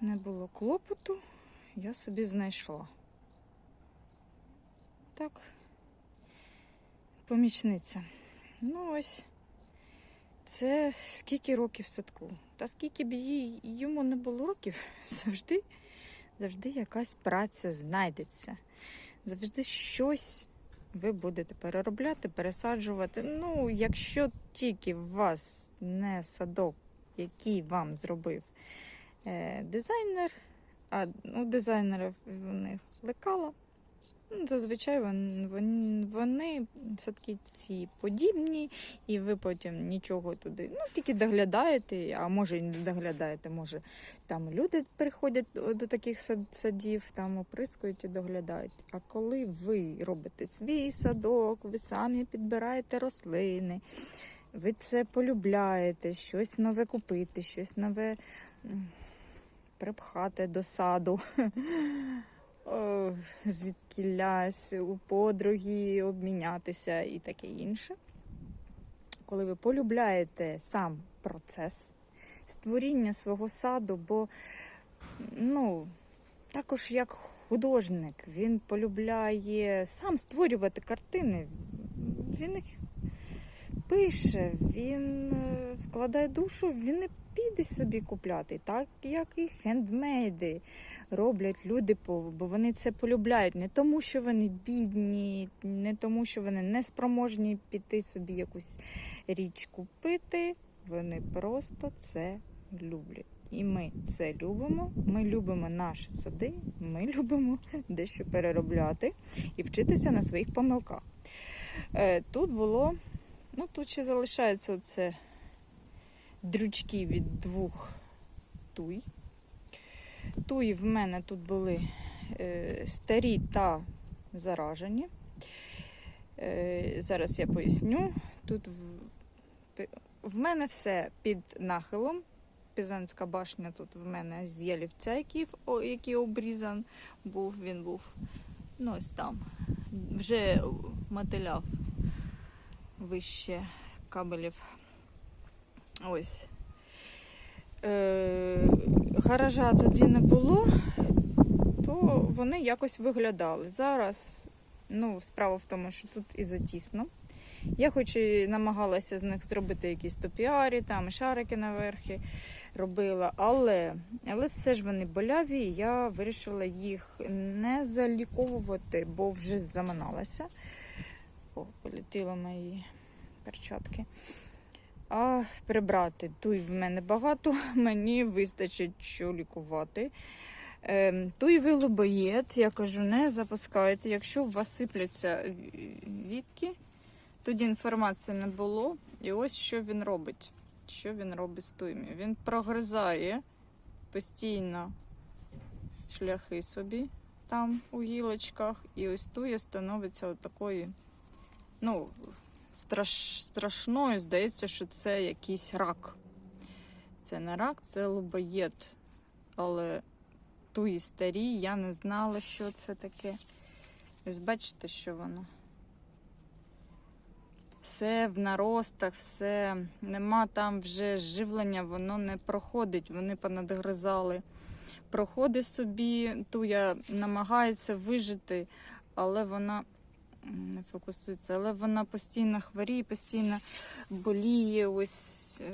не було клопоту, я собі знайшла. Так, помічниця. Ну ось, це скільки років садку. Та скільки б їй, йому не було років, завжди, завжди якась праця знайдеться. Завжди щось ви будете переробляти, пересаджувати. Ну, якщо тільки у вас не садок, який вам зробив дизайнер, а у дизайнерів в них лекала. Ну, зазвичай вони, вони, садки ці подібні, і ви потім нічого туди. Ну, тільки доглядаєте, а може і не доглядаєте. Може, там люди приходять до таких садів, там оприскують і доглядають. А коли ви робите свій садок, ви самі підбираєте рослини, ви це полюбляєте, щось нове купити, щось нове припхати до саду. Звідкілясь у подруги обмінятися і таке інше. Коли ви полюбляєте сам процес створіння свого саду, бо ну, також як художник, він полюбляє сам створювати картини. Він їх пише, він е, вкладає душу, він не піде собі купляти, так як і хендмейди роблять люди, бо вони це полюбляють. Не тому, що вони бідні, не тому, що вони не спроможні піти собі якусь річ купити. Вони просто це люблять. І ми це любимо. Ми любимо наші сади, ми любимо дещо переробляти і вчитися на своїх помилках. Е, Тут було, ну тут ще залишається оце дрючки від двох туй. Туї в мене тут були е, старі та заражені. Е, зараз я поясню. Тут в, в мене все під нахилом. Пізанська башня тут в мене з ялівця, який, який обрізан був, він був ну, ось там. Вже мотиляв вище кабелів. Ось. Е, гаража тоді не було, то вони якось виглядали. Зараз, ну, справа в тому, що тут і затісно. Я хоч і намагалася з них зробити якісь топіарі, там шарики наверхи робила, але, але все ж вони боляві, і я вирішила їх не заліковувати, бо вже заманалася. О, полетіли мої перчатки. А прибрати туй в мене багато, мені вистачить що лікувати. Ем, Туйвий лобоєд, я кажу, не запускайте. Якщо у вас сипляться вітки, тоді інформації не було. І ось що він робить. Що він робить з туями? Він прогризає постійно шляхи собі там у гілочках, і ось туя становиться отакою, ну, страш, страшною. Здається, що це якийсь рак. Це не рак, це лобоєд. Але туї старі, я не знала, що це таке. Ось бачите, що воно. Все в наростах, все, нема там вже живлення, воно не проходить, вони понадгризали. Проходить собі, туя намагається вижити, але вона не фокусується, але вона постійно хворіє, постійно боліє. Ось. е,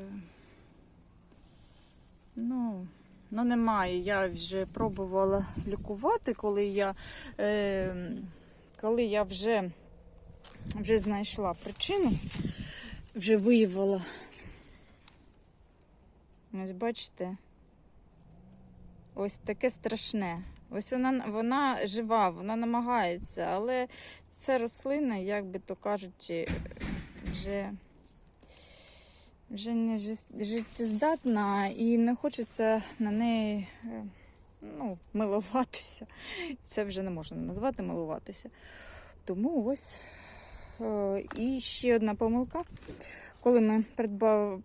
Ну, ну немає. Я вже пробувала лікувати, коли я, е, коли я вже, вже знайшла причину, вже виявила. Ось бачите, ось таке страшне. Ось вона, вона жива, вона намагається, але ця рослина, як би то кажучи, вже вже не життєздатна і не хочеться на неї е, ну, милуватися. Це вже не можна назвати милуватися. Тому ось е, і ще одна помилка. Коли ми придбав,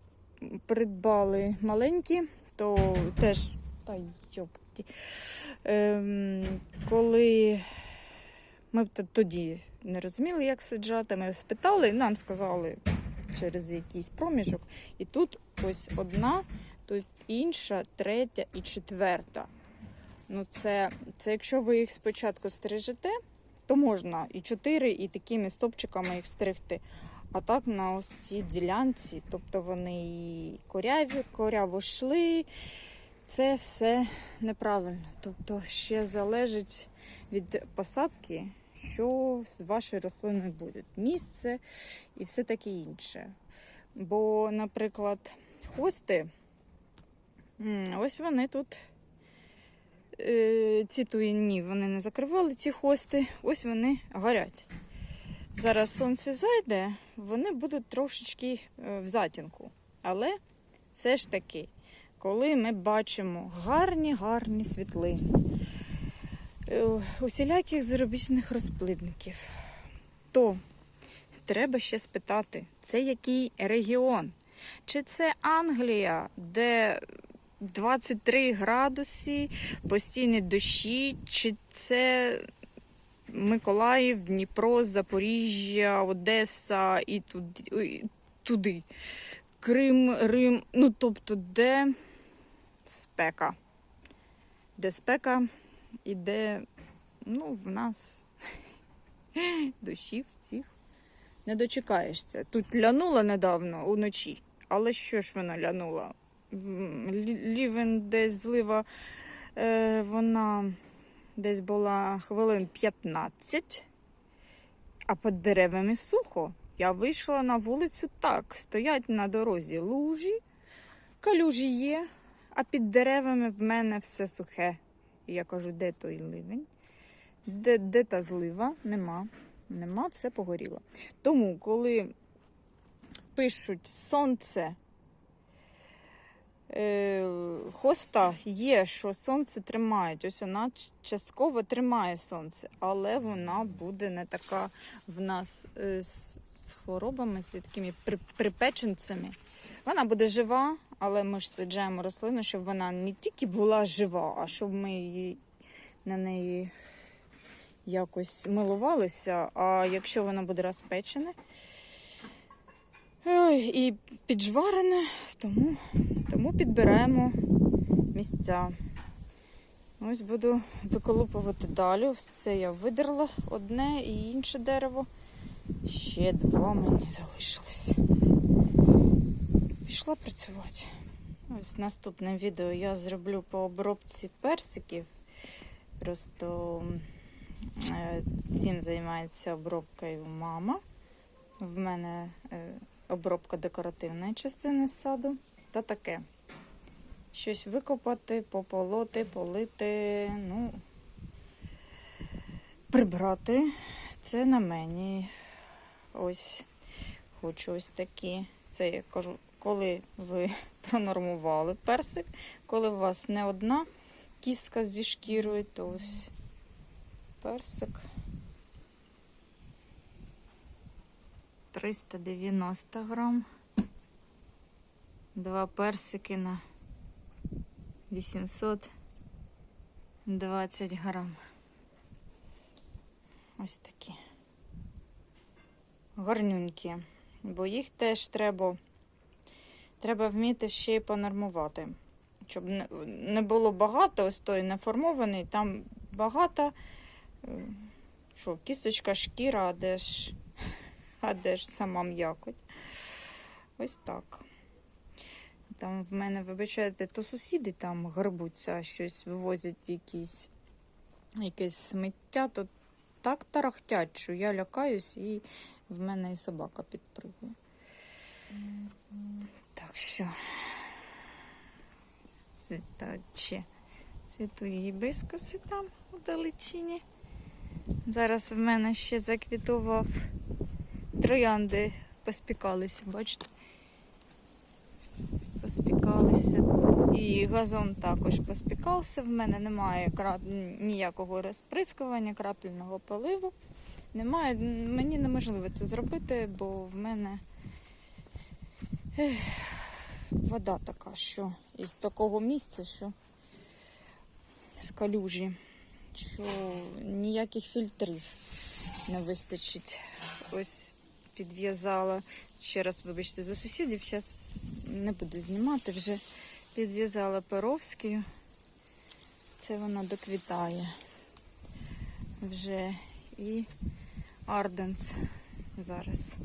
придбали маленькі, то теж та йопті, ем, коли ми б тоді не розуміли, як саджати, ми спитали, нам сказали через якийсь проміжок. І тут ось одна тут інша, третя і четверта. Ну, це, це якщо ви їх спочатку стрижете, то можна і чотири, і такими стопчиками їх стригти. А так на ось цій ділянці, тобто вони і коряві, коряво йшли. Це все неправильно. Тобто ще залежить від посадки, що з вашою рослиною буде. Місце і все таке інше. Бо, наприклад, хости, ось вони тут. е, Ці туїні вони не закривали, ці хости, ось вони горять. Зараз сонце зайде, вони будуть трошечки е, в затінку. Але все ж таки, коли ми бачимо гарні, гарні світлини, усіляких заробічних розплідників, то треба ще спитати, це який регіон? Чи це Англія, де 23 градуси, постійні дощі, чи це Миколаїв, Дніпро, Запоріжжя, Одеса і туди. туди. Крим, Рим. Ну, тобто, де спека. Де спека і де, ну, в нас дощів цих не дочекаєшся. Тут лянула недавно уночі, але що ж вона лянула? Лівень десь злива, е, вона десь була хвилин 15, а під деревами сухо. Я вийшла на вулицю так. Стоять на дорозі лужі, калюжі є, а під деревами в мене все сухе. І я кажу, де той ливень? Де, де та злива? Нема. Нема, все погоріло. Тому, коли пишуть сонце, е, хоста є, що сонце тримають. Ось вона частково тримає сонце, але вона буде не така в нас е, з, з хворобами, з такими при, припеченцями. Вона буде жива, але ми ж саджаємо рослину, щоб вона не тільки була жива, а щоб ми її на неї якось милувалися. А якщо вона буде розпечена і піджварене, тому, тому підбираємо місця. Ось буду виколупувати далі. Це я видерла одне і інше дерево. Ще два мені залишилось. Пішла працювати. Ось наступне відео я зроблю по обробці персиків. Просто е, цим займається обробкою мама. В мене е, обробка декоративної частини саду та таке. Щось викопати, пополоти, полити, ну, прибрати. Це на мені. Ось хочу ось такі. Це я кажу, коли ви пронормували персик, коли у вас не одна кістка зі шкірою, то ось персик 390 грам. Два персики на 820 грам. Ось такі. Гарнюнькі. Бо їх теж треба, треба вміти ще й понормувати. Щоб не, було багато, ось той неформований, там багато. е, Що, кісточка, шкіра, а де ж, а де ж сама м'якоть. Ось так. Там в мене, вибачайте, то сусіди там грибуться, щось вивозять якісь, якесь сміття, то так тарахтять, що я лякаюсь і в мене і собака підпригує. Так що цвітачі. Цвітуть гібискуси там у далечині. Зараз в мене ще заквітував троянди, поспікалися, бачите? Поспікалися. І газон також поспікався. В мене немає кра... ніякого розприскування, крапельного поливу. Немає, мені неможливо це зробити, бо в мене вода така, що із такого місця, що з калюжі, що ніяких фільтрів не вистачить. Ось підв'язала. Ще раз, вибачте, за сусідів. Зараз не буду знімати, вже Підв'язала перовською. Це вона доквітає вже і Арденс зараз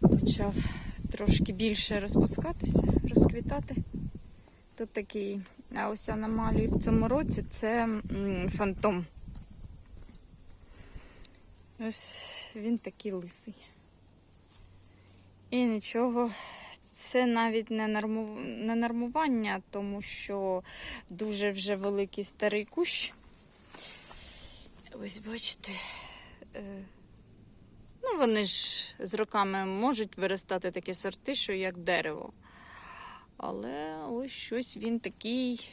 почав трошки більше розпускатися, розквітати. Тут такий, а ось аномалії в цьому році це фантом. Ось він такий лисий. І нічого, це навіть не, норму... не нормування, тому що дуже вже великий старий кущ. Ось бачите. Ну, вони ж з роками можуть виростати такі сорти, що як дерево. Але ось щось він такий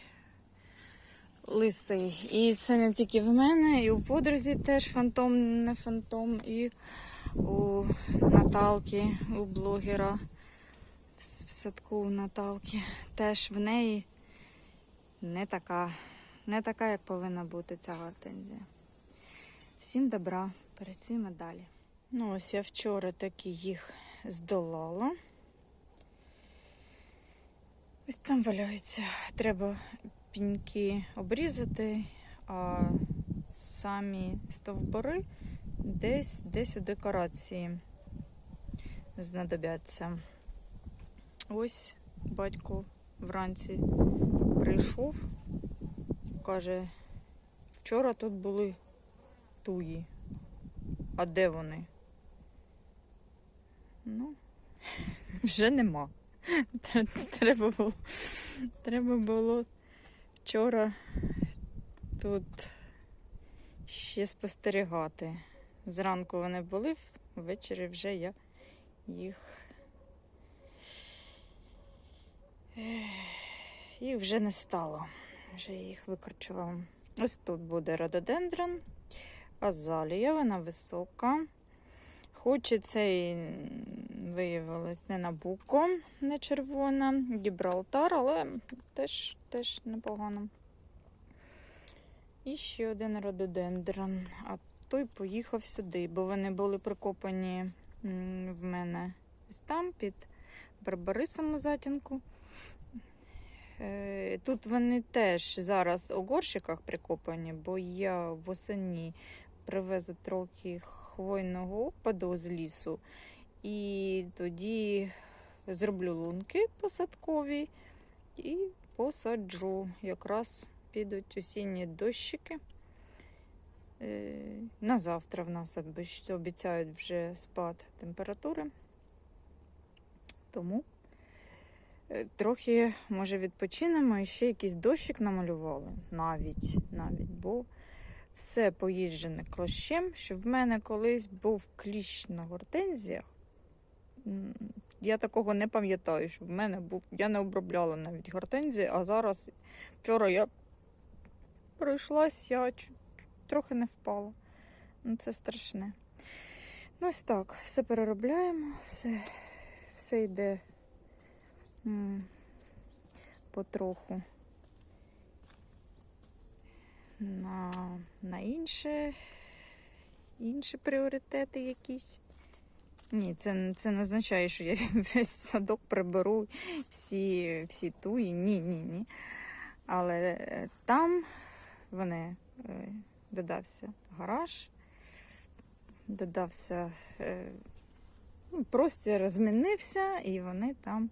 лисий. І це не тільки в мене, і у подрузі теж фантом, не фантом, і у Наталки, у блогера в садку у Наталки. Теж в неї не така, не така, як повинна бути ця гортензія. Всім добра, працюємо далі. Ну, ось я вчора таки їх здолала. Ось там валяються. Треба піньки обрізати, а самі стовбури десь десь у декорації знадобляться. Ось батько вранці прийшов, каже, вчора тут були туї. А де вони? Ну, вже нема. Треба було, треба було вчора тут ще спостерігати. Зранку вони були, ввечері вже я їх. Їх вже не стало. Вже їх викорчувала. Ось тут буде рододендрон, азалія, вона висока. Хоч і цей виявилось не набуко, не червона, Гібралтар, але теж, теж непогано. І ще один рододендрон. А той поїхав сюди, бо вони були прикопані в мене ось там, під Барбарисом у затінку. Е, Тут вони теж зараз у горщиках прикопані, бо я восені привезу трохи хвойного опаду з лісу. І тоді зроблю лунки посадкові і посаджу. Якраз підуть осінні дощики. Е, На завтра в нас обіцяють вже спад температури. Тому е, трохи, може, відпочинемо і ще якийсь дощик намалювали. Навіть, навіть, бо все поїжджене клощем, що в мене колись був кліщ на гортензіях. Я такого не пам'ятаю, що в мене був. Я не обробляла навіть гортензії, а зараз вчора я пройшлась, я трохи не впала. Ну, це страшне. Ну, ось так, все переробляємо, все, все йде м, потроху на, на інше, інші пріоритети якісь. Ні, це, це не означає, що я весь садок приберу всі, всі туї. Ні, ні, ні. Але е, там вони е, додався гараж, додався е, ну, простір змінився, і вони там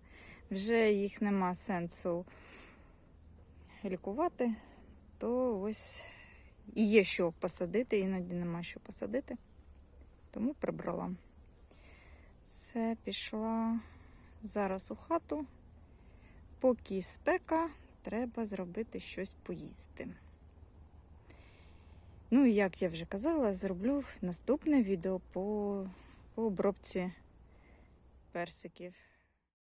вже їх нема сенсу лікувати, то ось і є що посадити, іноді нема що посадити, тому прибрала. Все, пішла зараз у хату. Поки спека, треба зробити щось поїсти. Ну і як я вже казала, зроблю наступне відео по, по обробці персиків.